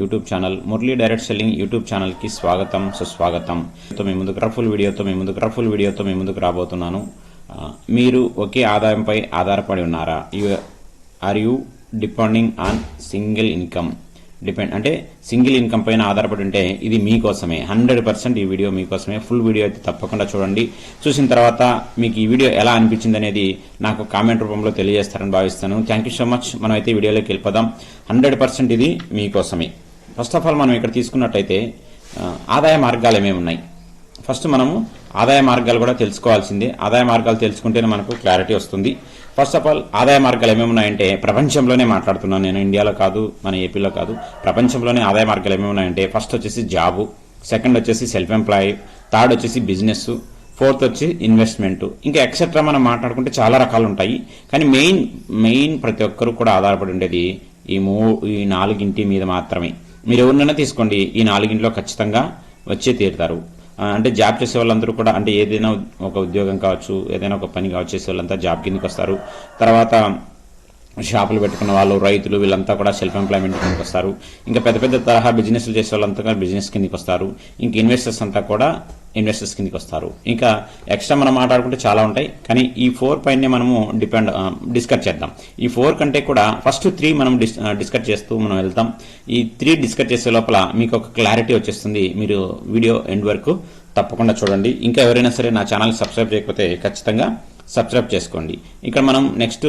YouTube channel Murali direct selling YouTube ఛానల్కి స్వాగతం సుస్వాగతం. తో మీ ముందుకు రఫుల్ వీడియోతో మీ ముందుకు రఫుల్ వీడియోతో మీ ముందుకు రాబోతున్నాను. మీరు ఒకే ఆదాయంపై ఆధారపడి ఉన్నారా? Are you depending on single income? Depend అంటే సింగిల్ ఇన్కమ్ పైన ఆధారపడి ఉంటే ఇది మీకోసమే. హండ్రెడ్ పర్సెంట్ ఈ వీడియో మీకోసమే. ఫుల్ వీడియో అయితే తప్పకుండా చూడండి. చూసిన తర్వాత మీకు ఈ వీడియో ఎలా అనిపించింది అనేది నాకు కామెంట్ రూపంలో తెలియజేస్తారని భావిస్తాను. థ్యాంక్ యూ సో మచ్ మనం అయితే వీడియోలోకి వెళ్ళిపోదాం. హండ్రెడ్ పర్సెంట్ ఇది మీకోసమే. ఫస్ట్ ఆఫ్ ఆల్ మనం ఇక్కడ తీసుకున్నట్టయితే ఆదాయ మార్గాలు ఏమేమి ఉన్నాయి? ఫస్ట్ మనము ఆదాయ మార్గాలు కూడా తెలుసుకోవాల్సిందే. ఆదాయ మార్గాలు తెలుసుకుంటేనే మనకు క్లారిటీ వస్తుంది. ఫస్ట్ ఆఫ్ ఆల్ ఆదాయ మార్గాలు ఏమేమి ఉన్నాయంటే ప్రపంచంలోనే మాట్లాడుతున్నాను నేను. ఇండియాలో కాదు మన ఏపీలో కాదు. ప్రపంచంలోనే ఆదాయ మార్గాలు ఏమేమి ఉన్నాయంటే ఫస్ట్ వచ్చేసి జాబు సెకండ్ వచ్చేసి సెల్ఫ్ ఎంప్లాయ్ థర్డ్ వచ్చేసి బిజినెస్ ఫోర్త్ వచ్చి ఇన్వెస్ట్మెంట్ ఇంకా ఎక్సెట్రా మనం మాట్లాడుకుంటే చాలా రకాలు ఉంటాయి. కానీ మెయిన్ మెయిన్ ప్రతి ఒక్కరు కూడా ఆధారపడి ఉండేది ఈ మూ ఈ నాలుగింటి మీద మాత్రమే. మీరు ఎవరినైనా తీసుకోండి. ఈ నాలుగింట్లో ఖచ్చితంగా వచ్చే తీరుతారు. అంటే జాబ్ చేసే వాళ్ళందరూ కూడా అంటే ఏదైనా ఒక ఉద్యోగం కావచ్చు ఏదైనా ఒక పని కావచ్చు చేసే వాళ్ళంతా జాబ్ కిందకి వస్తారు. తర్వాత షాపులు పెట్టుకున్న వాళ్ళు రైతులు వీళ్ళంతా కూడా సెల్ఫ్ ఎంప్లాయ్మెంట్ కిందకి వస్తారు. ఇంకా పెద్ద పెద్ద తరహా బిజినెస్లు చేసే వాళ్ళంతా కూడా బిజినెస్ కిందకి వస్తారు. ఇంకా ఇన్వెస్టర్స్ అంతా కూడా ఇన్వెస్టర్స్ కిందకి వస్తారు. ఇంకా ఎక్స్ట్రా మనం మాట్లాడుకుంటే చాలా ఉంటాయి. కానీ ఈ ఫోర్ పైనే మనము డిపెండ్ డిస్కస్ చేద్దాం. ఈ ఫోర్ కంటే కూడా ఫస్ట్ త్రీ మనం డిస్ డిస్కస్ చేస్తూ మనం వెళ్తాం. ఈ త్రీ డిస్కస్ చేసే లోపల మీకు ఒక క్లారిటీ వచ్చేస్తుంది. మీరు వీడియో ఎండ్ వరకు తప్పకుండా చూడండి. ఇంకా ఎవరైనా సరే నా ఛానల్ సబ్స్క్రైబ్ చేయకపోతే ఖచ్చితంగా సబ్స్క్రైబ్ చేసుకోండి. ఇక్కడ మనం నెక్స్ట్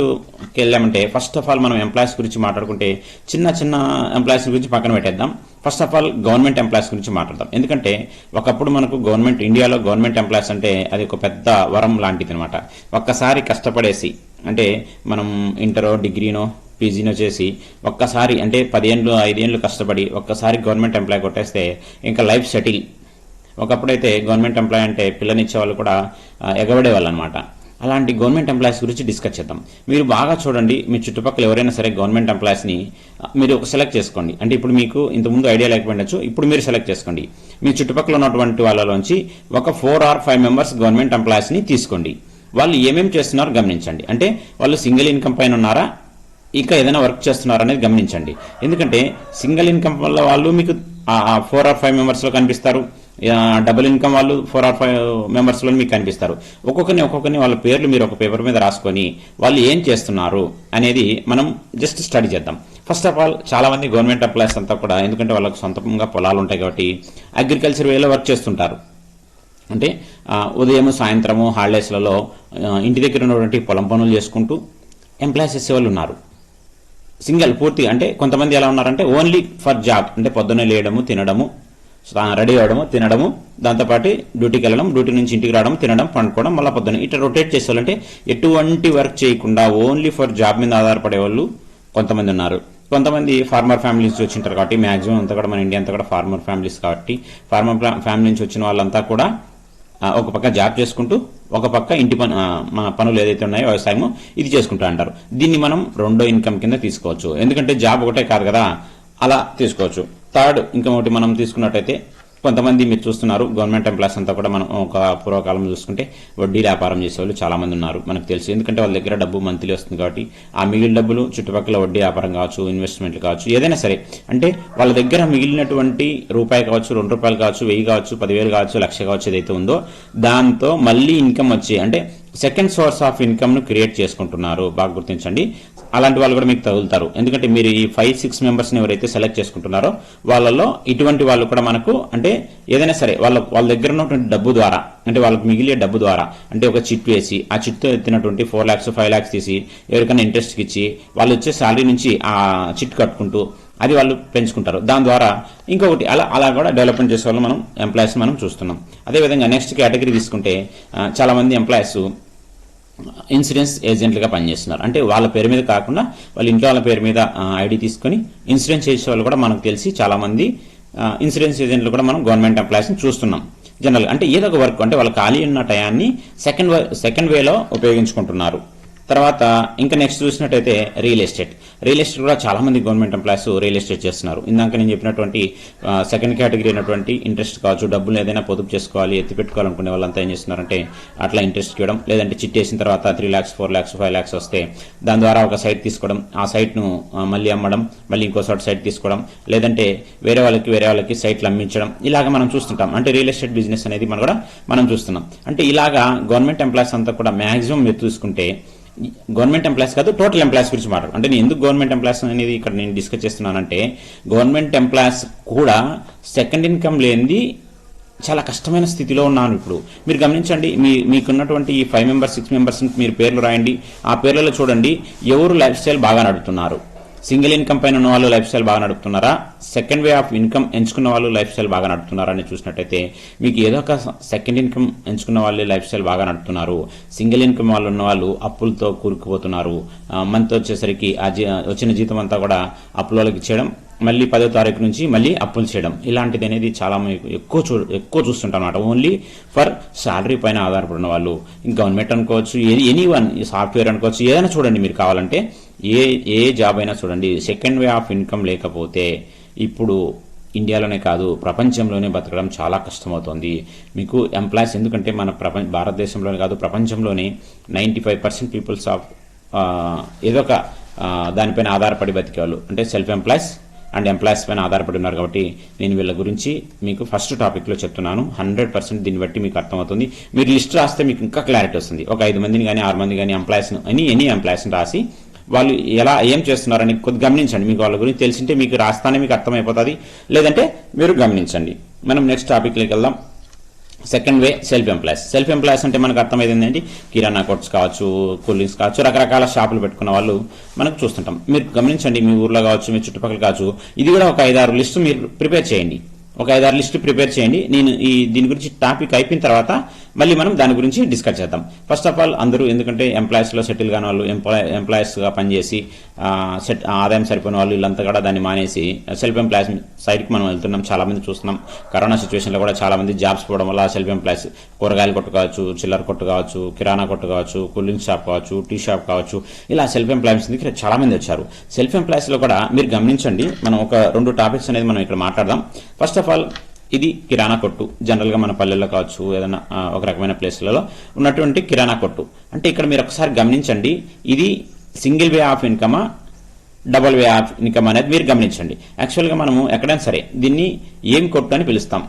వెళ్ళామంటే ఫస్ట్ ఆఫ్ ఆల్ మనం ఎంప్లాయీస్ గురించి మాట్లాడుకుంటే చిన్న చిన్న ఎంప్లాయీస్ గురించి పక్కన పెట్టేద్దాం. First of all government employees గురించి మాట్లాడదాం. ఎందుకంటే ఒకప్పుడు మనకు గవర్నమెంట్ ఇండియాలో గవర్నమెంట్ ఎంప్లాయీస్ అంటే అది ఒక పెద్ద వరం లాంటిది అనమాట ఒక్కసారి కష్టపడేసి అంటే మనం ఇంటరో డిగ్రీనో పీజీనో చేసి ఒక్కసారి అంటే పదిహేనులు ఐదేళ్ళు కష్టపడి ఒక్కసారి గవర్నమెంట్ ఎంప్లాయ్ కొట్టేస్తే ఇంకా లైఫ్ సెటిల్. ఒకప్పుడైతే గవర్నమెంట్ ఎంప్లాయ్ అంటే పిల్లనిచ్చే వాళ్ళు కూడా ఆ, ఎగబడేవాళ్ళు అనమాట అలాంటి గవర్నమెంట్ ఎంప్లాయీస్ గురించి డిస్కస్ చేద్దాం. మీరు బాగా చూడండి మీ చుట్టుపక్కల ఎవరైనా సరే గవర్నమెంట్ ఎంప్లాయీస్ని మీరు సెలెక్ట్ చేసుకోండి. అంటే ఇప్పుడు మీకు ఇంతకుముందు ఐడియా లేకపోయిండొచ్చు ఇప్పుడు మీరు సెలెక్ట్ చేసుకోండి. మీ చుట్టుపక్కల ఉన్నటువంటి వాళ్ళలోంచి ఒక four or five members government ఎంప్లాయీస్ని తీసుకోండి. వాళ్ళు ఏమేమి చేస్తున్నారో గమనించండి. అంటే వాళ్ళు సింగిల్ ఇన్కమ్ పైన ఉన్నారా? ఇంకా ఏదైనా వర్క్ చేస్తున్నారా అనేది గమనించండి. ఎందుకంటే సింగిల్ ఇన్కమ్ వల్ల వాళ్ళు మీకు ఫోర్ ఆర్ ఫైవ్ మెంబర్స్లో కనిపిస్తారు. డబుల్ ఇన్కమ్ వాళ్ళు ఫోర్ ఆర్ ఫైవ్ మెంబర్స్లో మీకు కనిపిస్తారు. ఒక్కొక్కరిని ఒక్కొక్కరిని వాళ్ళ పేర్లు మీరు ఒక పేపర్ మీద రాసుకొని వాళ్ళు ఏం చేస్తున్నారు అనేది మనం జస్ట్ స్టడీ చేద్దాం. ఫస్ట్ ఆఫ్ ఆల్ చాలా మంది గవర్నమెంట్ ఎంప్లాయీస్ అంతా కూడా ఎందుకంటే వాళ్ళకి సొంతంగా పొలాలు ఉంటాయి కాబట్టి అగ్రికల్చర్ వేలో వర్క్ చేస్తుంటారు. అంటే ఉదయం సాయంత్రము హాలిడేస్లలో ఇంటి దగ్గర ఉన్నటువంటి పొలం పనులు చేసుకుంటూ ఎంప్లాయీస్ చేసేవాళ్ళు ఉన్నారు. సింగిల్ పూర్తి అంటే కొంతమంది ఎలా ఉన్నారంటే ఓన్లీ ఫర్ జాబ్ అంటే పొద్దున్నే లేయడము తినడము రెడీ అవ్వడము తినడము దాంతోపాటు డ్యూటీకి వెళ్ళడం డ్యూటీ నుంచి ఇంటికి రావడం తినడం పండుకోవడం మళ్ళీ పొద్దున ఇట్లా రొటేట్ చేసేవాళ్ళంటే ఎటువంటి వర్క్ చేయకుండా ఓన్లీ ఫర్ జాబ్ మీద ఆధారపడే వాళ్ళు కొంతమంది ఉన్నారు. కొంతమంది ఫార్మర్ ఫ్యామిలీస్ నుంచి వచ్చింటారు కాబట్టి మాక్సిమం అంతా కూడా మన ఇండియా అంతా కూడా ఫార్మర్ ఫ్యామిలీస్ కాబట్టి ఫార్మర్ ఫ్యామిలీ నుంచి వచ్చిన వాళ్ళంతా కూడా ఒక పక్క జాబ్ చేసుకుంటూ ఒక పక్క ఇంటి పని మన పనులు ఏదైతే ఉన్నాయో వ్యవసాయము ఇది చేసుకుంటూ అంటారు. దీన్ని మనం రెండో ఇన్కమ్ కింద తీసుకోవచ్చు. ఎందుకంటే జాబ్ ఒకటే కాదు కదా అలా తీసుకోవచ్చు. థర్డ్ ఇంకొకటి ఒకటి మనం తీసుకున్నట్టయితే కొంతమంది మీరు చూస్తున్నారు గవర్నమెంట్ ఎంప్లాయీస్ అంతా కూడా మనం ఒక పూర్వకాలం చూసుకుంటే వడ్డీ వ్యాపారం చేసేవాళ్ళు చాలామంది ఉన్నారు మనకు తెలుసు. ఎందుకంటే వాళ్ళ దగ్గర డబ్బు మంత్లీ వస్తుంది కాబట్టి ఆ మిగిలిన డబ్బులు చుట్టుపక్కల వడ్డీ వ్యాపారం కావచ్చు ఇన్వెస్ట్మెంట్లు కావచ్చు ఏదైనా సరే. అంటే వాళ్ళ దగ్గర మిగిలినటువంటి రూపాయి కావచ్చు రెండు రూపాయలు కావచ్చు వెయ్యి కావచ్చు పదివేలు కావచ్చు లక్ష కావచ్చు ఏదైతే ఉందో దాంతో మళ్ళీ ఇన్కమ్ వచ్చి అంటే సెకండ్ సోర్స్ ఆఫ్ ఇన్కమ్ను క్రియేట్ చేసుకుంటున్నారు. బాగా గుర్తించండి. అలాంటి వాళ్ళు కూడా మీకు తగులుతారు. ఎందుకంటే మీరు ఈ ఫైవ్ సిక్స్ మెంబర్స్ని ఎవరైతే సెలెక్ట్ చేసుకుంటున్నారో వాళ్ళలో ఇటువంటి వాళ్ళు కూడా మనకు అంటే ఏదైనా సరే వాళ్ళ వాళ్ళ దగ్గర ఉన్నటువంటి డబ్బు ద్వారా అంటే వాళ్ళకి మిగిలే డబ్బు ద్వారా అంటే ఒక చిట్ వేసి ఆ చిట్తో ఎత్తినటువంటి ఫోర్ ల్యాక్స్ ఫైవ్ ల్యాక్స్ తీసి ఎవరికైనా ఇంట్రెస్ట్కి ఇచ్చి వాళ్ళు వచ్చే శాలరీ నుంచి ఆ చిట్ కట్టుకుంటూ అది వాళ్ళు పెంచుకుంటారు. దాని ద్వారా ఇంకొకటి అలా అలా కూడా డెవలప్మెంట్ చేసే వాళ్ళు మనం ఎంప్లాయీస్ మనం చూస్తున్నాం. అదేవిధంగా నెక్స్ట్ కేటగిరీ తీసుకుంటే చాలా మంది ఎంప్లాయీస్ ఇన్సూరెన్స్ ఏజెంట్లుగా పనిచేస్తున్నారు. అంటే వాళ్ళ పేరు మీద కాకుండా వాళ్ళ ఇంట్లో వాళ్ళ పేరు మీద ఐడి తీసుకొని ఇన్సూరెన్స్ చేసే వాళ్ళు కూడా మనకు తెలిసి చాలామంది ఇన్సూరెన్స్ ఏజెంట్లు కూడా మనం గవర్నమెంట్ ఎంప్లాయీస్ని చూస్తున్నాం. జనరల్ అంటే ఏదో ఒక వర్క్ అంటే వాళ్ళ ఖాళీ ఉన్న టయాన్ని సెకండ్ సెకండ్ వేలో ఉపయోగించుకుంటున్నారు. తర్వాత ఇంకా నెక్స్ట్ చూసినట్టయితే రియల్ ఎస్టేట్ రియల్ ఎస్టేట్ కూడా చాలా మంది గవర్నమెంట్ ఎంప్లాయీస్ రియల్ ఎస్టేట్ చేస్తున్నారు. ఇందాక నేను చెప్పినటువంటి సెకండ్ కేటగిరీ అయినటువంటి ఇంట్రెస్ట్ కావచ్చు డబ్బులు ఏదైనా పొదుపు చేసుకోవాలి ఎత్తి పెట్టుకోవాలనుకునే వాళ్ళంతా ఏం చేస్తున్నారంటే అట్లా ఇంట్రెస్ట్ ఇవ్వడం లేదంటే చిట్టేసిన తర్వాత three lakhs four lakhs five lakhs వస్తే దాని ద్వారా ఒక సైట్ తీసుకోవడం ఆ సైట్ను మళ్ళీ అమ్మడం మళ్ళీ ఇంకో చోట సైట్ తీసుకోవడం లేదంటే వేరే వాళ్ళకి వేరే వాళ్ళకి సైట్లు అమ్మించడం ఇలాగ మనం చూస్తుంటాం. అంటే రియల్ ఎస్టేట్ బిజినెస్ అనేది మనం కూడా మనం చూస్తున్నాం. అంటే ఇలాగా గవర్నమెంట్ ఎంప్లాయీస్ అంతా కూడా మాక్సిమం మీరు చూసుకుంటే గవర్నమెంట్ ఎంప్లాయీస్ కాదు టోటల్ ఎంప్లాయీస్ గురించి మాట్లాడు. అంటే నేను ఎందుకు గవర్నమెంట్ ఎంప్లాయీస్ అనేది ఇక్కడ నేను డిస్కస్ చేస్తున్నానంటే గవర్నమెంట్ ఎంప్లాయీస్ కూడా సెకండ్ ఇన్కమ్ లేనిది చాలా కష్టమైన స్థితిలో ఉన్నాను ఇప్పుడు. మీరు గమనించండి మీ మీకున్నటువంటి ఈ ఫైవ్ మెంబర్స్ సిక్స్ మెంబర్స్ మీరు పేర్లు రాయండి. ఆ పేర్లలో చూడండి ఎవరు లైఫ్ స్టైల్ బాగా నడుపుతున్నారు? సింగిల్ ఇన్కమ్ పైన ఉన్న వాళ్ళు లైఫ్ స్టైల్ బాగా నడుపుతున్నారా? సెకండ్ వే ఆఫ్ ఇన్కమ్ ఎంచుకున్న వాళ్ళు లైఫ్ స్టైల్ బాగా నడుపుతున్నారా అని చూసినట్టయితే మీకు ఏదో ఒక సెకండ్ ఇన్కమ్ ఎంచుకున్న వాళ్ళే లైఫ్ స్టైల్ బాగా నడుపుతున్నారు. సింగిల్ ఇన్కమ్ వాళ్ళు ఉన్న వాళ్ళు అప్పులతో కూరుకుపోతున్నారు. మంత్ వచ్చేసరికి ఆ జీ- వచ్చిన జీతం అంతా కూడా అప్పులకి ఇచ్చేయడం మళ్ళీ పదో తారీఖు నుంచి మళ్ళీ అప్పులు చేయడం. ఇలాంటిది అనేది చాలా ఎక్కువ చూ ఎక్కువ చూస్తుంటాం అనమాట ఓన్లీ ఫర్ శాలరీ పైన ఆధారపడిన వాళ్ళు గవర్నమెంట్ అనుకోవచ్చు ఎనీ వన్ సాఫ్ట్వేర్ అనుకోవచ్చు ఏదైనా చూడండి మీరు కావాలంటే. ఏ ఏ జాబ్ అయినా చూడండి సెకండ్ వే ఆఫ్ ఇన్కమ్ లేకపోతే ఇప్పుడు ఇండియాలోనే కాదు ప్రపంచంలోనే బతకడం చాలా కష్టమవుతుంది. మీకు ఎంప్లాయీస్ ఎందుకంటే మన ప్రపంచ భారతదేశంలోనే కాదు ప్రపంచంలోనే ninety five percent peoples of ఏదో ఒక దానిపైన ఆధారపడి బతికేవాళ్ళు. అంటే సెల్ఫ్ ఎంప్లాయీస్ అండ్ ఎంప్లాయీస్ పైన ఆధారపడి ఉన్నారు కాబట్టి నేను వీళ్ళ గురించి మీకు ఫస్ట్ టాపిక్లో చెప్తున్నాను. హండ్రెడ్ పర్సెంట్ దీన్ని బట్టి మీకు అర్థమవుతుంది. మీరు లిస్ట్ రాస్తే మీకు ఇంకా క్లారిటీ వస్తుంది. ఒక ఐదు మందిని కానీ ఆరు మంది కానీ ఎంప్లాయీస్ ఎనీ ఎనీ ఎంప్లాయీస్ని రాసి వాళ్ళు ఎలా ఏం చేస్తున్నారని కొద్ది గమనించండి. మీకు వాళ్ళ గురించి తెలిసింటే మీకు రాస్తానే మీకు అర్థమైపోతుంది. లేదంటే మీరు గమనించండి. మనం నెక్స్ట్ టాపిక్లోకి వెళ్దాం. Second way self employees self employees అంటే మనకు అర్థమైంది ఏంటంటే కిరాణా కొట్స్ కావచ్చు కూల్ డ్రింక్స్ కావచ్చు రకరకాల షాపులు పెట్టుకున్న వాళ్ళు మనకు చూస్తుంటాం. మీరు గమనించండి మీ ఊర్లో కావచ్చు మీ చుట్టుపక్కల కావచ్చు ఇది కూడా ఒక ఐదారు లిస్టు మీరు ప్రిపేర్ చేయండి. ఒక ఐదారు లిస్టు ప్రిపేర్ చేయండి. నేను ఈ దీని గురించి టాపిక్ అయిపోయిన తర్వాత మళ్ళీ మనం దాని గురించి డిస్కస్ చేద్దాం. ఫస్ట్ ఆఫ్ ఆల్ అందరూ ఎందుకంటే ఎంప్లాయీస్లో సెటిల్ కాని వాళ్ళు ఎంప్లాయ్ ఎంప్లాయీస్గా పనిచేసి సెట్ ఆదాయం సరిపోయిన వాళ్ళు వీళ్ళంతా కూడా దాన్ని మానేసి సెల్ఫ్ ఎంప్లాయీస్ సైడ్కి మనం వెళ్తున్నాం. చాలామంది చూస్తున్నాం. కరోనా సిచ్యువేషన్లో కూడా చాలా మంది జాబ్స్ పోవడం వల్ల సెల్ఫ్ ఎంప్లాయీస్ కూరగాయలు కొట్టు కావచ్చు చిల్లర కొట్టు కావచ్చు కిరాణా కొట్టు కావచ్చు కూలింగ్ షాప్ కావచ్చు టీ షాప్ కావచ్చు. ఇలా సెల్ఫ్ ఎంప్లాయీస్ దగ్గర చాలామంది వచ్చారు. సెల్ఫ్ ఎంప్లాయీస్లో కూడా మీరు గమనించండి మనం ఒక రెండు టాపిక్స్ అనేది మనం ఇక్కడ మాట్లాడదాం. ఫస్ట్ ఆఫ్ ఆల్ ఇది కిరాణా కొట్టు. జనరల్గా మన పల్లెల్లో కావచ్చు ఏదైనా ఒక రకమైన ప్లేస్లలో ఉన్నటువంటి కిరాణా కొట్టు. అంటే ఇక్కడ మీరు ఒకసారి గమనించండి ఇది సింగిల్ వే ఆఫ్ ఇన్కమా డబల్ వే ఆఫ్ ఇన్కమ్ అనేది మీరు గమనించండి. యాక్చువల్గా మనము ఎక్కడైనా సరే దీన్ని ఏం కొట్టు అని పిలుస్తాం.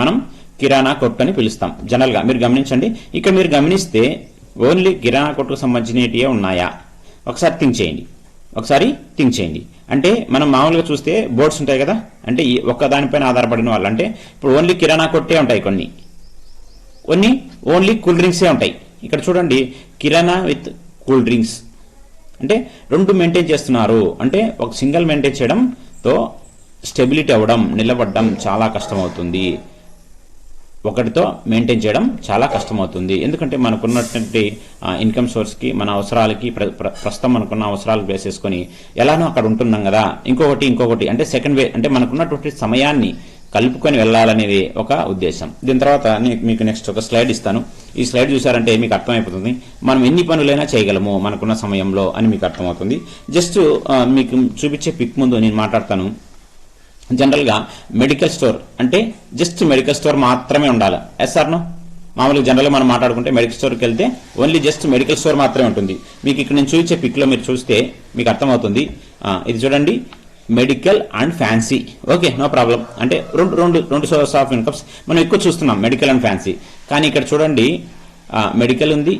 మనం కిరాణా కొట్టు అని పిలుస్తాం జనరల్గా మీరు గమనించండి ఇక్కడ మీరు గమనిస్తే ఓన్లీ కిరాణా కొట్టుకు సంబంధించినటివే ఉన్నాయా? ఒకసారి థింక్ చేయండి. ఒకసారి థింక్ చేయండి. అంటే మనం మామూలుగా చూస్తే బోర్డ్స్ ఉంటాయి కదా? అంటే ఒక్కదానిపైన ఒక్క దానిపైన ఆధారపడిన వాళ్ళు. అంటే ఇప్పుడు ఓన్లీ కిరాణా కొట్టే ఉంటాయి కొన్ని. కొన్ని ఓన్లీ కూల్ డ్రింక్సే ఉంటాయి. ఇక్కడ చూడండి కిరాణా విత్ కూల్ డ్రింక్స్. అంటే రెండు మెయింటైన్ చేస్తున్నారు. అంటే ఒక సింగిల్ మెయింటైన్ చేయడంతో స్టెబిలిటీ అవ్వడం నిలబడడం చాలా కష్టమవుతుంది. ఒకటితో మెయింటైన్ చేయడం చాలా కష్టమవుతుంది. ఎందుకంటే మనకున్నటువంటి ఇన్కమ్ సోర్స్కి మన అవసరాలకి ప్రస్తుతం మనకున్న అవసరాలు వేసేసుకొని ఎలానో అక్కడ ఉంటున్నాం కదా. ఇంకొకటి ఇంకొకటి. అంటే సెకండ్ వే అంటే మనకున్నటువంటి సమయాన్ని కలుపుకొని వెళ్ళాలనేది ఒక ఉద్దేశం. దీని తర్వాత మీకు నెక్స్ట్ ఒక స్లైడ్ ఇస్తాను. ఈ స్లైడ్ చూసారంటే మీకు అర్థమైపోతుంది. మనం ఎన్ని పనులైనా చేయగలము మనకున్న సమయంలో అని మీకు అర్థమవుతుంది. జస్ట్ మీకు చూపించే పిక్ ముందు నేను మాట్లాడతాను. జనరల్గా మెడికల్ స్టోర్ అంటే జస్ట్ మెడికల్ స్టోర్ మాత్రమే ఉండాలి. ఎస్ఆర్నో మామూలుగా జనరల్గా మనం మాట్లాడుకుంటే మెడికల్ స్టోర్కి వెళ్తే ఓన్లీ జస్ట్ మెడికల్ స్టోర్ మాత్రమే ఉంటుంది. మీకు ఇక్కడ నేను చూపించే పిక్లో మీరు చూస్తే మీకు అర్థమవుతుంది. ఇది చూడండి. Medical and fancy. Okay no problem. అంటే రెండు రెండు రెండు సోర్స్ ఆఫ్ ఇన్కమ్స్ మనం ఎక్కువ చూస్తున్నాం మెడికల్ అండ్ ఫ్యాన్సీ. కానీ ఇక్కడ చూడండి. మెడికల్ ఉంది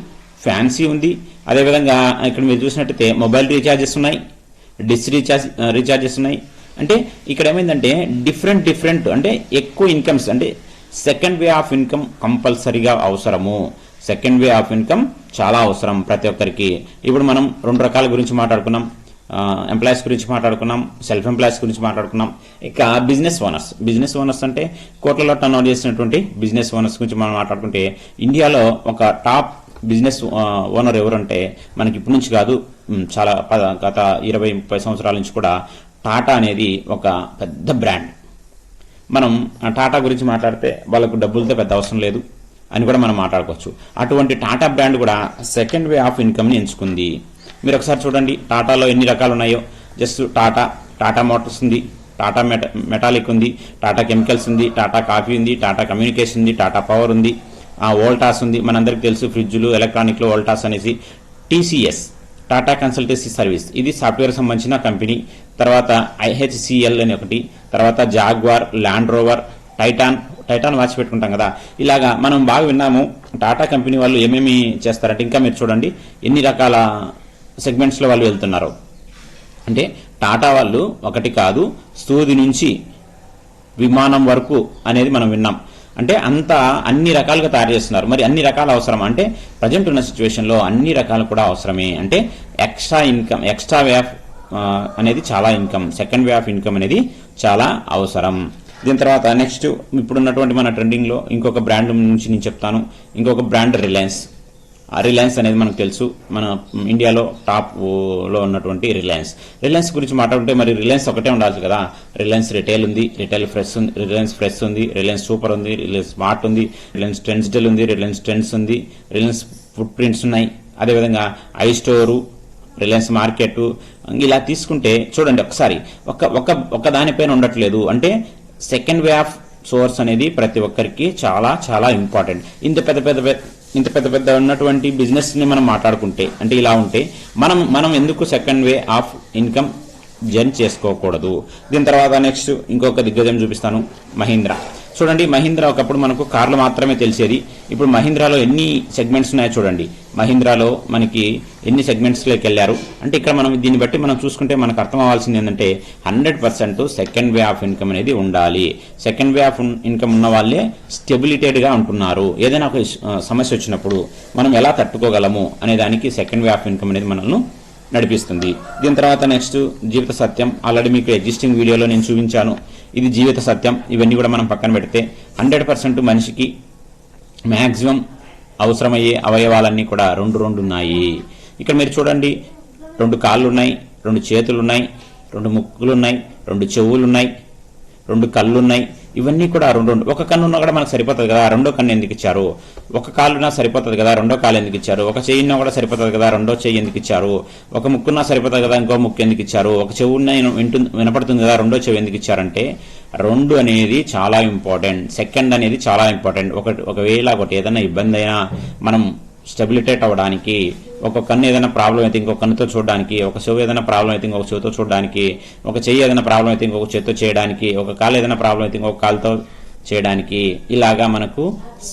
ఫ్యాన్సీ ఉంది. అదేవిధంగా ఇక్కడ మీరు చూసినట్టయితే మొబైల్ రీఛార్జెస్ ఉన్నాయి డిస్ రీఛార్జ్ రీఛార్జెస్ ఉన్నాయి. అంటే ఇక్కడ ఏమైందంటే డిఫరెంట్ డిఫరెంట్ అంటే ఎక్కువ ఇన్కమ్స్ అంటే సెకండ్ వే ఆఫ్ ఇన్కమ్ కంపల్సరీగా అవసరము. సెకండ్ వే ఆఫ్ ఇన్కమ్ చాలా అవసరం ప్రతి ఒక్కరికి. ఇప్పుడు మనం రెండు రకాల గురించి మాట్లాడుకున్నాం. ఎంప్లాయీస్ గురించి మాట్లాడుకున్నాం సెల్ఫ్ ఎంప్లాయీస్ గురించి మాట్లాడుకున్నాం. ఇక బిజినెస్ ఓనర్స్ బిజినెస్ ఓనర్స్ అంటే కోట్లలో టర్న్ అవుట్ చేసినటువంటి బిజినెస్ ఓనర్స్ గురించి మనం మాట్లాడుకుంటే ఇండియాలో ఒక టాప్ బిజినెస్ ఓనర్ ఎవరంటే మనకి ఇప్పటి నుంచి కాదు చాలా పద- గత ఇరవై ముప్పై సంవత్సరాల నుంచి కూడా టాటా అనేది ఒక పెద్ద బ్రాండ్. మనం ఆ టాటా గురించి మాట్లాడితే వాళ్ళకు డబ్బులతో పెద్ద అవసరం లేదు అని కూడా మనం మాట్లాడుకోవచ్చు. అటువంటి టాటా బ్రాండ్ కూడా సెకండ్ వే ఆఫ్ ఇన్కమ్ని ఎంచుకుంది. మీరు ఒకసారి చూడండి టాటాలో ఎన్ని రకాలు ఉన్నాయో జస్ట్ టాటా టాటా మోటార్స్ ఉంది టాటా మెట మెటాలిక్ ఉంది టాటా కెమికల్స్ ఉంది టాటా కాఫీ ఉంది టాటా కమ్యూనికేషన్ ఉంది టాటా పవర్ ఉంది ఆ వోల్టాస్ ఉంది. మనందరికి తెలుసు ఫ్రిడ్జ్లు ఎలక్ట్రానిక్లు వోల్టాస్ అనేసి టీసీఎస్. Tata consultancy service. ఇది సాఫ్ట్వేర్ సంబంధించిన కంపెనీ. తర్వాత ఐహెచ్సిఎల్ అని ఒకటి. తర్వాత Jaguar Land Rover Titan. Titan watch పెట్టుకుంటాం కదా. ఇలాగా మనం బాగా విన్నాము. టాటా కంపెనీ వాళ్ళు ఏమేమి చేస్తారంటే ఇంకా మీరు చూడండి. ఎన్ని రకాల సెగ్మెంట్స్లో వాళ్ళు వెళ్తున్నారు. అంటే టాటా వాళ్ళు ఒకటి కాదు సూది నుంచి విమానం వరకు అనేది మనం విన్నాం. అంటే అంత అన్ని రకాలుగా తయారు చేస్తున్నారు. మరి అన్ని రకాల అవసరం అంటే ప్రజెంట్ ఉన్న సిచ్యువేషన్లో అన్ని రకాలు కూడా అవసరమే. అంటే extra income extra way of అనేది చాలా income second way of income అనేది చాలా అవసరం. దీని తర్వాత నెక్స్ట్ ఇప్పుడున్నటువంటి మన ట్రెండింగ్లో ఇంకొక బ్రాండ్ నుంచి నేను చెప్తాను. ఇంకొక బ్రాండ్ రిలయన్స్ రిలయన్స్ అనేది మనకు తెలుసు. మన ఇండియాలో టాప్లో ఉన్నటువంటి రిలయన్స్ రిలయన్స్ గురించి మాట్లాడుతుంటే మరి రిలయన్స్ ఒకటే ఉండాలి కదా. రిలయన్స్ రిటైల్ ఉంది రిటైల్ ఫ్రెష్ ఉంది రిలయన్స్ ఫ్రెష్ ఉంది రిలయన్స్ సూపర్ ఉంది రిలయన్స్ స్మార్ట్ ఉంది రిలయన్స్ ట్రెండ్స్టైల్ ఉంది రిలయన్స్ ట్రెండ్స్ ఉంది రిలయన్స్ ఫుట్ ప్రింట్స్ ఉన్నాయి. అదేవిధంగా ఐ స్టోరు రిలయన్స్ మార్కెట్ ఇలా తీసుకుంటే చూడండి ఒకసారి ఒక ఒక ఒక దానిపైన ఉండట్లేదు. అంటే సెకండ్ వే ఆఫ్ సోర్స్ అనేది ప్రతి ఒక్కరికి చాలా చాలా ఇంపార్టెంట్ ఇంత పెద్ద పెద్ద పెద్ద- ఇంత పెద్ద పెద్ద ఉన్నటువంటి బిజినెస్ని మనం మాట్లాడుకుంటే అంటే ఇలా ఉంటే మనం మనం ఎందుకు సెకండ్ వే ఆఫ్ ఇన్కమ్ జర్న్ చేసుకోకూడదు. దీని తర్వాత నెక్స్ట్ ఇంకొక దిగ్గజం చూపిస్తాను. మహీంద్రా. చూడండి మహీంద్రా ఒకప్పుడు మనకు కార్లు మాత్రమే తెలిసేది. ఇప్పుడు మహీంద్రాలో ఎన్ని సెగ్మెంట్స్ ఉన్నాయో చూడండి. మహీంద్రాలో మనకి ఎన్ని సెగ్మెంట్స్లోకి వెళ్ళారు అంటే ఇక్కడ మనం దీన్ని బట్టి మనం చూసుకుంటే మనకు అర్థం అవ్వాల్సింది ఏంటంటే hundred percent second way of income అనేది ఉండాలి. సెకండ్ వే ఆఫ్ ఇన్కమ్ ఉన్న వాళ్ళే స్టెబిలిటెడ్గా ఉంటున్నారు. ఏదైనా ఒక సమస్య వచ్చినప్పుడు మనం ఎలా తట్టుకోగలము అనే దానికి సెకండ్ వే ఆఫ్ ఇన్కమ్ అనేది మనల్ని నడిపిస్తుంది. దీని తర్వాత నెక్స్ట్ జీవిత సత్యం. ఆల్రెడీ మీకు ఎగ్జిస్టింగ్ వీడియోలో నేను చూపించాను. ఇది జీవిత సత్యం. ఇవన్నీ కూడా మనం పక్కన పెడితే హండ్రెడ్ పర్సెంట్ మనిషికి మ్యాక్సిమం అవసరమయ్యే అవయవాలన్నీ కూడా రెండు రెండు ఉన్నాయి. ఇక్కడ మీరు చూడండి రెండు కాళ్ళు ఉన్నాయి రెండు చేతులు ఉన్నాయి రెండు ముక్కులు ఉన్నాయి రెండు చెవులు ఉన్నాయి రెండు కళ్ళు ఉన్నాయి ఇవన్నీ కూడా రెండు ఒక కన్ను ఉన్నా కూడా మనకు సరిపోతుంది కదా రెండో కన్ను ఎందుకు ఇచ్చారు? ఒక కాలున్నా సరిపోతుంది కదా రెండో కాలు ఎందుకు ఇచ్చారు? ఒక చెయ్యినా కూడా సరిపోతుంది కదా రెండో చెయ్యి ఎందుకు ఇచ్చారు? ఒక ముక్కున్నా సరిపోతుంది కదా ఇంకో ముక్కు ఎందుకు ఇచ్చారు? ఒక చెవు వింటుంది వినపడుతుంది కదా రెండో చెవి ఎందుకు ఇచ్చారంటే రెండు అనేది చాలా ఇంపార్టెంట్ సెకండ్ అనేది చాలా ఇంపార్టెంట్ ఒకటి ఒకవేళ ఒకటి ఏదైనా ఇబ్బంది అయినా మనం స్టెబిలిటేట్ అవ్వడానికి ఒక కన్ను ఏదైనా ప్రాబ్లం అయితే ఇంకొక కన్నుతో చూడడానికి ఒక చెవు ఏదైనా ప్రాబ్లం అయితే ఇంకొక చెవితో చూడడానికి ఒక చెయ్యి ఏదైనా ప్రాబ్లం అయితే ఇంకొక చేతితో చేయడానికి ఒక కాలు ఏదైనా ప్రాబ్లం అయితే ఇంకొక కాలుతో చేయడానికి ఇలాగా మనకు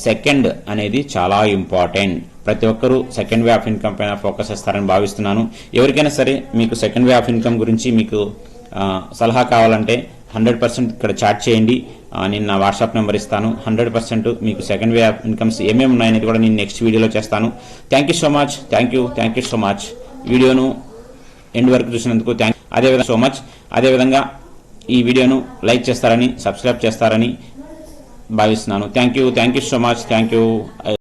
సెకండ్ అనేది చాలా ఇంపార్టెంట్. ప్రతి ఒక్కరూ సెకండ్ వే ఆఫ్ ఇన్కమ్ పైన ఫోకస్ చేస్తారని భావిస్తున్నాను. ఎవరికైనా సరే మీకు సెకండ్ వే ఆఫ్ ఇన్కమ్ గురించి మీకు సలహా కావాలంటే హండ్రెడ్ పర్సెంట్ ఇక్కడ చాట్ చేయండి. నేను నా వాట్సాప్ నెంబర్ ఇస్తాను. హండ్రెడ్ పర్సెంట్ మీకు సెకండ్ వే ఆఫ్ ఇన్కమ్స్ ఏమేమి ఉన్నాయనేది కూడా నేను నెక్స్ట్ వీడియోలో చేస్తాను. Thank you so much thank you thank you so much వీడియోను ఎండ్ వరకు చూసినందుకు థ్యాంక్ అదేవిధంగా సో మచ్ అదేవిధంగా ఈ వీడియోను లైక్ చేస్తారని సబ్స్క్రైబ్ చేస్తారని భావిస్తున్నాను. Thank you thank you so much thank you